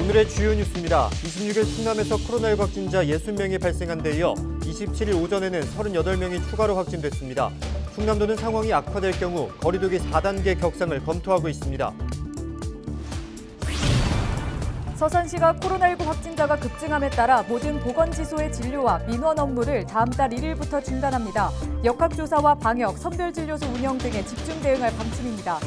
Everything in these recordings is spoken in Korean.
오늘의 주요 뉴스입니다. 26일 충남에서 코로나19 확진자 60명이 발생한 데 이어 27일 오전에는 38명이 추가로 확진됐습니다. 충남도는 상황이 악화될 경우 거리두기 4단계 격상을 검토하고 있습니다. 서산시가 코로나19 확진자가 급증함에 따라 모든 보건지소의 진료와 민원 업무를 다음 달 1일부터 중단합니다. 역학조사와 방역, 선별진료소 운영 등에 집중 대응할 방침입니다.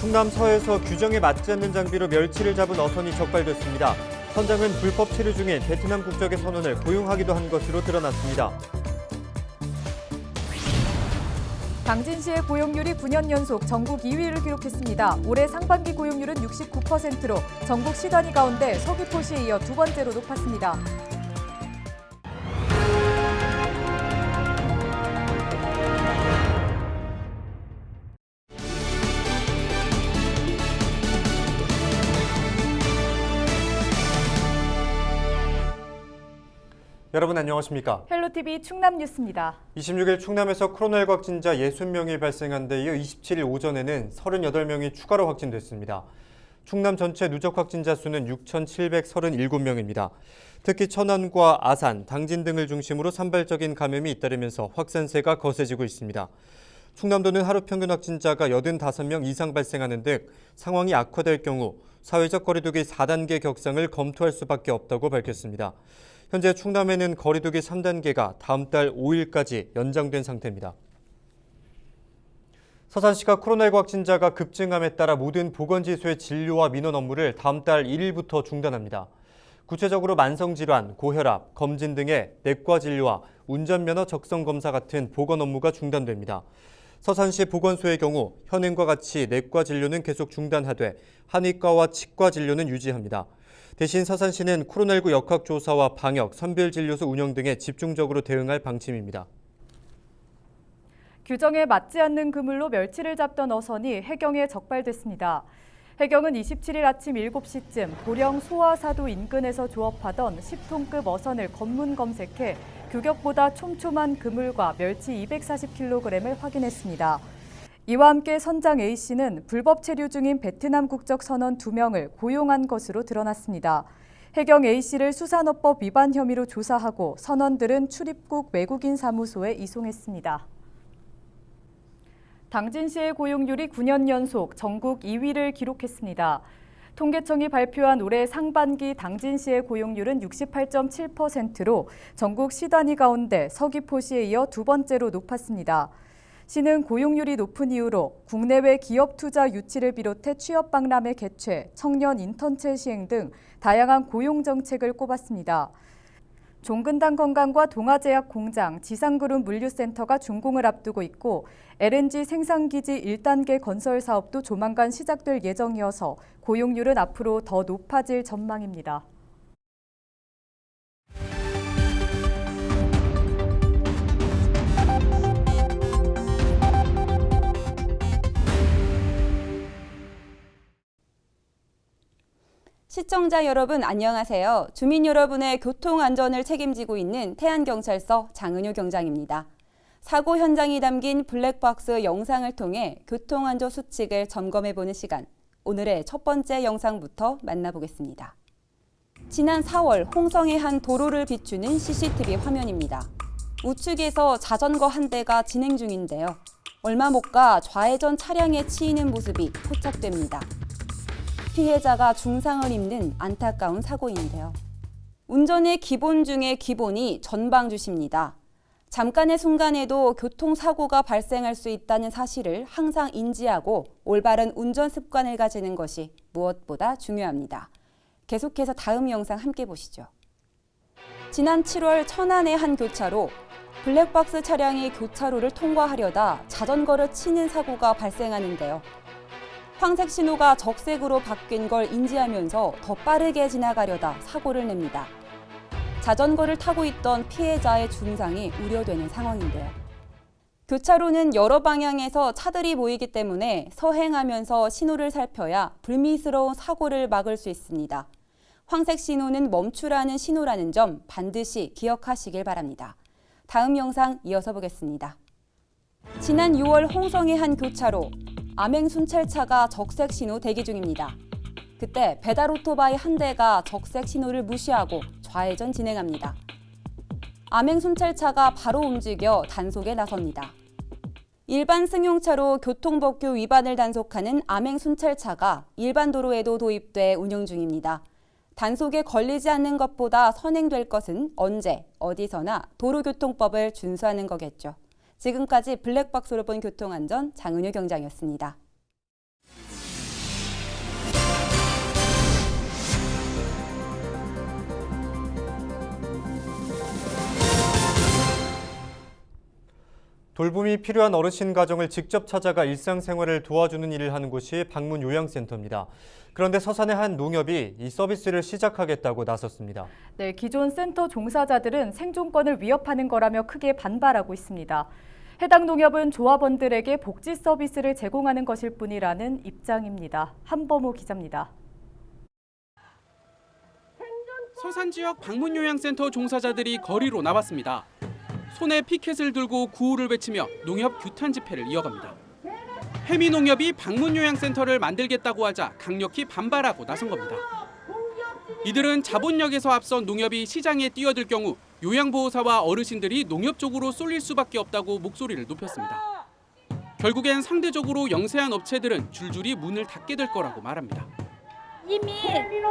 충남 서해에서 규정에 맞지 않는 장비로 멸치를 잡은 어선이 적발됐습니다. 선장은 불법 체류 중인 베트남 국적의 선원을 고용하기도 한 것으로 드러났습니다. 당진시의 고용률이 9년 연속 전국 2위를 기록했습니다. 올해 상반기 고용률은 69%로 전국 시단위 가운데 서귀포시에 이어 두 번째로 높았습니다. 여러분 안녕하십니까? 헬로티비 충남 뉴스입니다. 26일 충남에서 코로나19 확진자 60명이 발생한 데 이어 27일 오전에는 38명이 추가로 확진됐습니다. 충남 전체 누적 확진자 수는 6,737명입니다. 특히 천안과 아산, 당진 등을 중심으로 산발적인 감염이 잇따르면서 확산세가 거세지고 있습니다. 충남도는 하루 평균 확진자가 85명 이상 발생하는 등 상황이 악화될 경우 사회적 거리두기 4단계 격상을 검토할 수밖에 없다고 밝혔습니다. 현재 충남에는 거리두기 3단계가 다음 달 5일까지 연장된 상태입니다. 서산시가 코로나19 확진자가 급증함에 따라 모든 보건지소의 진료와 민원 업무를 다음 달 1일부터 중단합니다. 구체적으로 만성질환, 고혈압, 검진 등의 내과 진료와 운전면허 적성 검사 같은 보건 업무가 중단됩니다. 서산시 보건소의 경우 현행과 같이 내과 진료는 계속 중단하되 한의과와 치과 진료는 유지합니다. 대신 서산시는 코로나19 역학조사와 방역, 선별진료소 운영 등에 집중적으로 대응할 방침입니다. 규정에 맞지 않는 그물로 멸치를 잡던 어선이 해경에 적발됐습니다. 해경은 27일 아침 7시쯤 보령 소화사도 인근에서 조업하던 10톤급 어선을 검문 검색해 규격보다 촘촘한 그물과 멸치 240kg을 확인했습니다. 이와 함께 선장 A씨는 불법 체류 중인 베트남 국적 선원 2명을 고용한 것으로 드러났습니다. 해경 A씨를 수산업법 위반 혐의로 조사하고 선원들은 출입국 외국인 사무소에 이송했습니다. 당진 시의 고용률이 9년 연속 전국 2위를 기록했습니다. 통계청이 발표한 올해 상반기 당진시의 고용률은 68.7%로 전국 시단위 가운데 서귀포시에 이어 두 번째로 높았습니다. 시는 고용률이 높은 이유로 국내외 기업 투자 유치를 비롯해 취업 박람회 개최, 청년 인턴체 시행 등 다양한 고용 정책을 꼽았습니다. 종근당 건강과 동아제약 공장, 지상그룹 물류센터가 준공을 앞두고 있고 LNG 생산기지 1단계 건설 사업도 조만간 시작될 예정이어서 고용률은 앞으로 더 높아질 전망입니다. 시청자 여러분 안녕하세요. 주민 여러분의 교통 안전을 책임지고 있는 태안경찰서 장은효 경장입니다. 사고 현장이 담긴 블랙박스 영상을 통해 교통안전 수칙을 점검해보는 시간. 오늘의 첫 번째 영상부터 만나보겠습니다. 지난 4월 홍성의 한 도로를 비추는 CCTV 화면입니다. 우측에서 자전거 한 대가 진행 중인데요. 얼마 못 가 좌회전 차량에 치이는 모습이 포착됩니다. 피해자가 중상을 입는 안타까운 사고인데요. 운전의 기본 중의 기본이 전방주시입니다. 잠깐의 순간에도 교통사고가 발생할 수 있다는 사실을 항상 인지하고 올바른 운전 습관을 가지는 것이 무엇보다 중요합니다. 계속해서 다음 영상 함께 보시죠. 지난 7월 천안의 한 교차로 블랙박스 차량이 교차로를 통과하려다 자전거를 치는 사고가 발생하는데요. 황색 신호가 적색으로 바뀐 걸 인지하면서 더 빠르게 지나가려다 사고를 냅니다. 자전거를 타고 있던 피해자의 중상이 우려되는 상황인데요. 교차로는 여러 방향에서 차들이 모이기 때문에 서행하면서 신호를 살펴야 불미스러운 사고를 막을 수 있습니다. 황색 신호는 멈추라는 신호라는 점 반드시 기억하시길 바랍니다. 다음 영상 이어서 보겠습니다. 지난 6월 홍성의 한 교차로 암행 순찰차가 적색 신호 대기 중입니다. 그때 배달 오토바이 한 대가 적색 신호를 무시하고 좌회전 진행합니다. 암행 순찰차가 바로 움직여 단속에 나섭니다. 일반 승용차로 교통법규 위반을 단속하는 암행 순찰차가 일반 도로에도 도입돼 운영 중입니다. 단속에 걸리지 않는 것보다 선행될 것은 언제, 어디서나 도로교통법을 준수하는 거겠죠. 지금까지 블랙박스로 본 교통안전 장은유 경장이었습니다. 돌봄이 필요한 어르신 가정을 직접 찾아가 일상생활을 도와주는 일을 하는 곳이 방문 요양센터입니다. 그런데 서산의 한 농협이 이 서비스를 시작하겠다고 나섰습니다. 네, 기존 센터 종사자들은 생존권을 위협하는 거라며 크게 반발하고 있습니다. 해당 농협은 조합원들에게 복지 서비스를 제공하는 것일 뿐이라는 입장입니다. 한범호 기자입니다. 서산 지역 방문 요양센터 종사자들이 거리로 나왔습니다. 손에 피켓을 들고 구호를 외치며 농협 규탄 집회를 이어갑니다. 해미 농협이 방문 요양센터를 만들겠다고 하자 강력히 반발하고 나선 겁니다. 이들은 자본력에서 앞선 농협이 시장에 뛰어들 경우 요양보호사와 어르신들이 농협 쪽으로 쏠릴 수밖에 없다고 목소리를 높였습니다. 결국엔 상대적으로 영세한 업체들은 줄줄이 문을 닫게 될 거라고 말합니다. 이미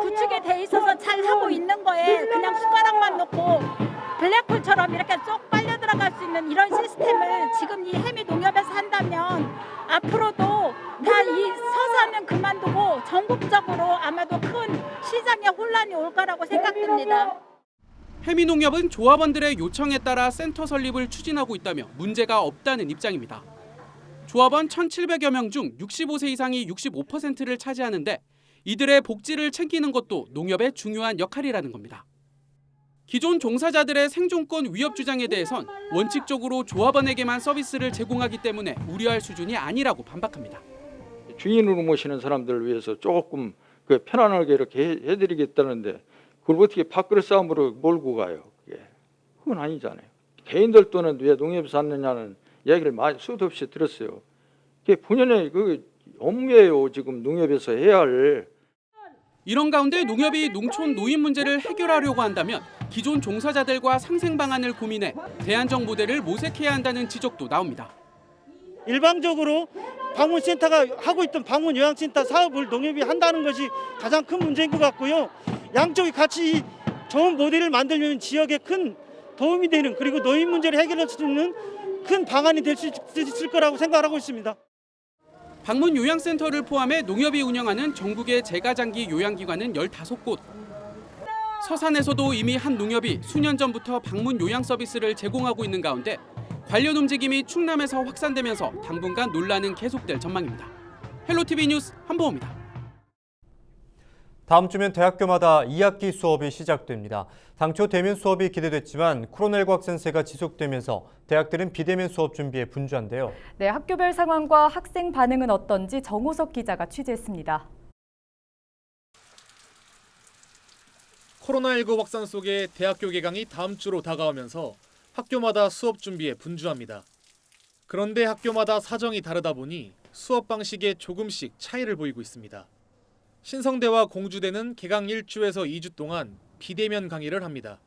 구축에 돼 있어서 잘 하고 있는 거에 그냥 숟가락만 놓고 블랙홀처럼 이렇게 쏙 빨려 들어갈 수 있는 이런 시스템을 지금 이 해미 농협에서 한다면 앞으로도 다이 서사는 그만두고 전국적으로 아마도 큰 시장에 혼란이 올 거라고 생각됩니다. 해미농협은 조합원들의 요청에 따라 센터 설립을 추진하고 있다며 문제가 없다는 입장입니다. 조합원 1,700여 명 중 65세 이상이 65%를 차지하는데 이들의 복지를 챙기는 것도 농협의 중요한 역할이라는 겁니다. 기존 종사자들의 생존권 위협 주장에 대해선 원칙적으로 조합원에게만 서비스를 제공하기 때문에 우려할 수준이 아니라고 반박합니다. 주인으로 모시는 사람들을 위해서 조금 그 편안하게 이렇게 해- 해드리겠다는데 그걸 어떻게 밥그릇 싸움으로 몰고 가요? 그게 그건 아니잖아요. 개인들 돈은 왜 농협에서 샀느냐는 얘기를 많이 수도 없이 들었어요. 그게 본연의 그 업무예요. 지금 농협에서 해야 할 이런 가운데 농협이 농촌 노인 문제를 해결하려고 한다면 기존 종사자들과 상생 방안을 고민해 대안적 모델을 모색해야 한다는 지적도 나옵니다. 일방적으로 방문센터가 하고 있던 방문 요양센터 사업을 농협이 한다는 것이 가장 큰 문제인 것 같고요. 양쪽이 같이 좋은 모델을 만들면 지역에 큰 도움이 되는 그리고 노인 문제를 해결할 수 있는 큰 방안이 될 수 있을 거라고 생각하고 있습니다. 방문 요양센터를 포함해 농협이 운영하는 전국의 재가장기 요양기관은 15곳. 서산에서도 이미 한 농협이 수년 전부터 방문 요양 서비스를 제공하고 있는 가운데 관련 움직임이 충남에서 확산되면서 당분간 논란은 계속될 전망입니다. 헬로티비 뉴스 한보호입니다. 다음 주면 대학교마다 2학기 수업이 시작됩니다. 당초 대면 수업이 기대됐지만 코로나19 확산세가 지속되면서 대학들은 비대면 수업 준비에 분주한데요. 네, 학교별 상황과 학생 반응은 어떤지 정호석 기자가 취재했습니다. 코로나19 확산 속에 대학교 개강이 다음 주로 다가오면서 학교마다 수업 준비에 분주합니다. 그런데 학교마다 사정이 다르다 보니 수업 방식에 조금씩 차이를 보이고 있습니다. 신성대와 공주대는 개강 1주에서 2주 동안 비대면 강의를 합니다.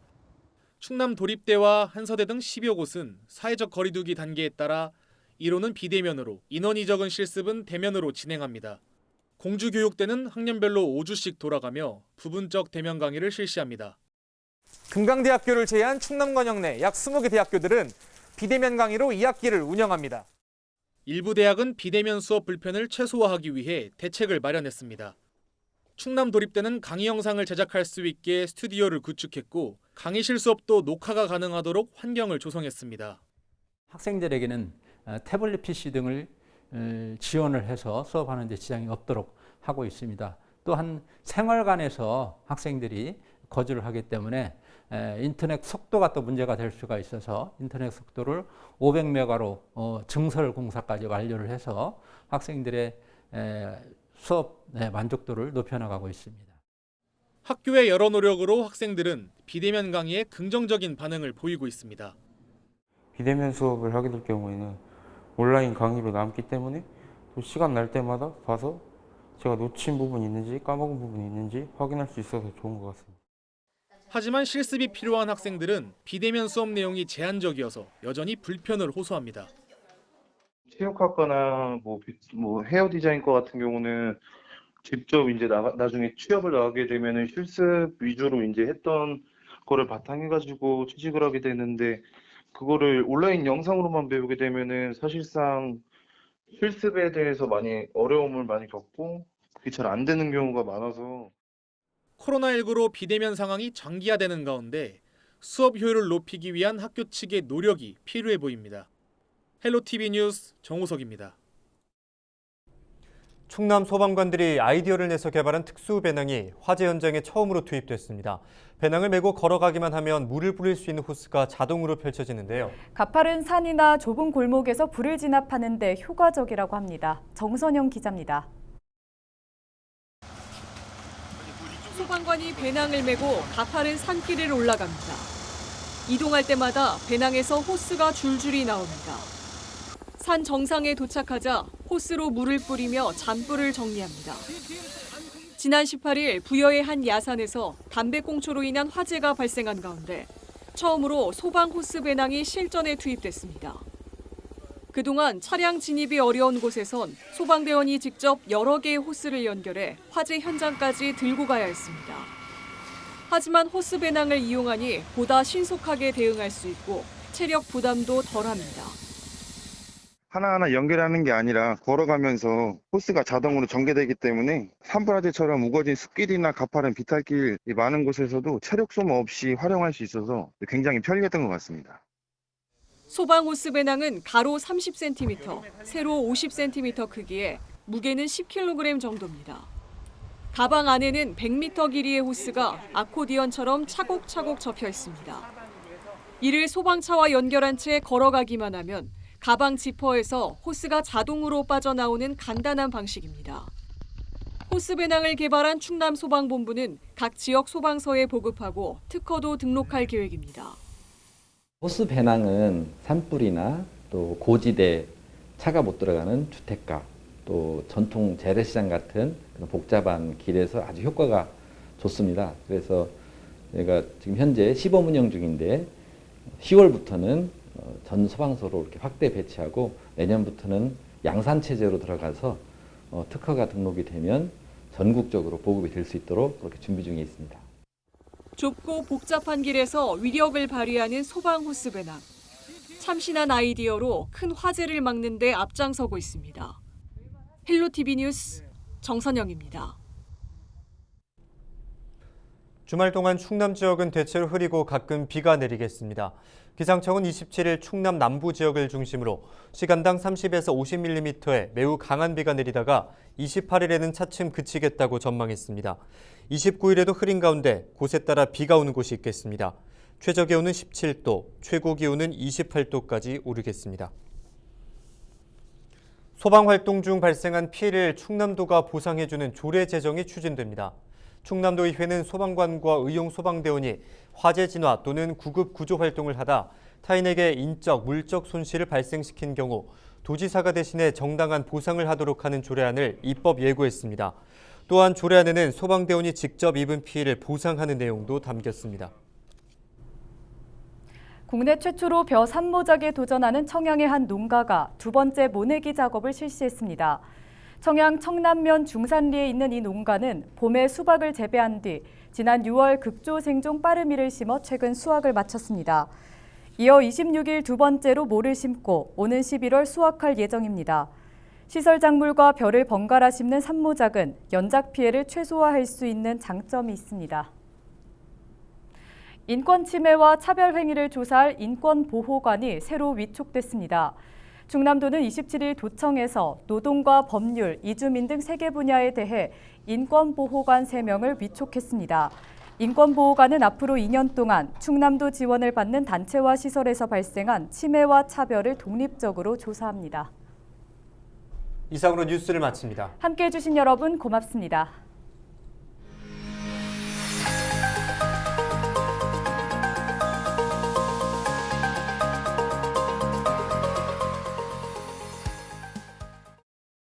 충남 도립대와 한서대 등 10여 곳은 사회적 거리두기 단계에 따라 이론은 비대면으로 인원이 적은 실습은 대면으로 진행합니다. 공주교육대는 학년별로 5주씩 돌아가며 부분적 대면 강의를 실시합니다. 금강대학교를 제외한 충남권 영내 약 20개 대학교들은 비대면 강의로 2학기를 운영합니다. 일부 대학은 비대면 수업 불편을 최소화하기 위해 대책을 마련했습니다. 충남 도립대는 강의 영상을 제작할 수 있게 스튜디오를 구축했고 강의실 수업도 녹화가 가능하도록 환경을 조성했습니다. 학생들에게는 어, 태블릿 PC 등을 어, 지원을 해서 수업하는 데 지장이 없도록 하고 있습니다. 또한 생활관에서 학생들이 거주를 하기 때문에 에, 인터넷 속도가 또 문제가 될 수가 있어서 인터넷 속도를 500메가로 어, 증설 공사까지 완료를 해서 학생들의 에, 수업 네, 만족도를 높여나가고 있습니다. 학교의 여러 노력으로 학생들은 비대면 강의에 긍정적인 반응을 보이고 있습니다. 비대면 수업을 하게 될 경우에는 온라인 강의로 남기 때문에 또 시간 날 때마다 봐서 제가 놓친 부분이 있는지 까먹은 부분이 있는지 확인할 수 있어서 좋은 것 같습니다. 하지만 실습이 필요한 학생들은 비대면 수업 내용이 제한적이어서 여전히 불편을 호소합니다. 체육학과나 뭐, 비- 뭐 헤어 디자인과 같은 경우는 직접 이제 나, 나중에 취업을 나가게 되면은 실습 위주로 이제 했던 거를 바탕 해가지고 취직을 하게 되는데 그거를 온라인 영상으로만 배우게 되면은 사실상 실습에 대해서 많이 어려움을 많이 겪고 그게 잘 안 되는 경우가 많아서 코로나19로 비대면 상황이 장기화되는 가운데 수업 효율을 높이기 위한 학교 측의 노력이 필요해 보입니다. 헬로티비 뉴스 정우석입니다. 충남 소방관들이 아이디어를 내서 개발한 특수 배낭이 화재 현장에 처음으로 투입됐습니다. 배낭을 메고 걸어가기만 하면 물을 뿌릴 수 있는 호스가 자동으로 펼쳐지는데요. 가파른 산이나 좁은 골목에서 불을 진압하는 데 효과적이라고 합니다. 정선영 기자입니다. 소방관이 배낭을 메고 가파른 산길을 올라갑니다. 이동할 때마다 배낭에서 호스가 줄줄이 나옵니다. 산 정상에 도착하자 호스로 물을 뿌리며 잔불을 정리합니다. 지난 18일 부여의 한 야산에서 담배꽁초로 인한 화재가 발생한 가운데 처음으로 소방 호스 배낭이 실전에 투입됐습니다. 그동안 차량 진입이 어려운 곳에선 소방대원이 직접 여러 개의 호스를 연결해 화재 현장까지 들고 가야 했습니다. 하지만 호스 배낭을 이용하니 보다 신속하게 대응할 수 있고 체력 부담도 덜합니다. 하나하나 연결하는 게 아니라 걸어가면서 호스가 자동으로 전개되기 때문에 산불화재처럼 우거진 숲길이나 가파른 비탈길 이 많은 곳에서도 체력 소모 없이 활용할 수 있어서 굉장히 편리했던 것 같습니다. 소방 호스 배낭은 가로 30cm, 세로 50cm 크기에 무게는 10kg 정도입니다. 가방 안에는 100m 길이의 호스가 아코디언처럼 차곡차곡 접혀 있습니다. 이를 소방차와 연결한 채 걸어가기만 하면 가방 지퍼에서 호스가 자동으로 빠져나오는 간단한 방식입니다. 호스 배낭을 개발한 충남 소방본부는 각 지역 소방서에 보급하고 특허도 등록할 계획입니다. 호스 배낭은 산불이나 또 고지대 차가 못 들어가는 주택가 또 전통 재래시장 같은 복잡한 길에서 아주 효과가 좋습니다. 그래서 저희가 지금 현재 시범 운영 중인데 10월부터는 어, 전 소방서로 이렇게 확대 배치하고 내년부터는 양산 체제로 들어가서 어, 특허가 등록이 되면 전국적으로 보급이 될 수 있도록 그렇게 준비 중에 있습니다. 좁고 복잡한 길에서 위력을 발휘하는 소방 호스 배낭. 참신한 아이디어로 큰 화재를 막는 데 앞장서고 있습니다. 헬로티비 뉴스 정선영입니다. 주말 동안 충남 지역은 대체로 흐리고 가끔 비가 내리겠습니다. 기상청은 27일 충남 남부 지역을 중심으로 시간당 30에서 50mm의 매우 강한 비가 내리다가 28일에는 차츰 그치겠다고 전망했습니다. 29일에도 흐린 가운데 곳에 따라 비가 오는 곳이 있겠습니다. 최저 기온은 17도, 최고 기온은 28도까지 오르겠습니다. 소방 활동 중 발생한 피해를 충남도가 보상해주는 조례 제정이 추진됩니다. 충남도의회는 소방관과 의용 소방대원이 화재 진화 또는 구급 구조 활동을 하다 타인에게 인적, 물적 손실을 발생시킨 경우 도지사가 대신해 정당한 보상을 하도록 하는 조례안을 입법 예고했습니다. 또한 조례안에는 소방대원이 직접 입은 피해를 보상하는 내용도 담겼습니다. 국내 최초로 벼 산모작에 도전하는 청양의 한 농가가 두 번째 모내기 작업을 실시했습니다. 청양 청남면 중산리에 있는 이 농가는 봄에 수박을 재배한 뒤 지난 6월 극조 생종 빠르미를 심어 최근 수확을 마쳤습니다. 이어 26일 두 번째로 모를 심고 오는 11월 수확할 예정입니다. 시설 작물과 벼를 번갈아 심는 산모작은 연작 피해를 최소화할 수 있는 장점이 있습니다. 인권 침해와 차별 행위를 조사할 인권보호관이 새로 위촉됐습니다. 충남도는 27일 도청에서 노동과 법률, 이주민 등세개 분야에 대해 인권보호관 3명을 위촉했습니다. 인권보호관은 앞으로 2년 동안 충남도 지원을 받는 단체와 시설에서 발생한 침해와 차별을 독립적으로 조사합니다. 이상으로 뉴스를 마칩니다. 함께해 주신 여러분 고맙습니다.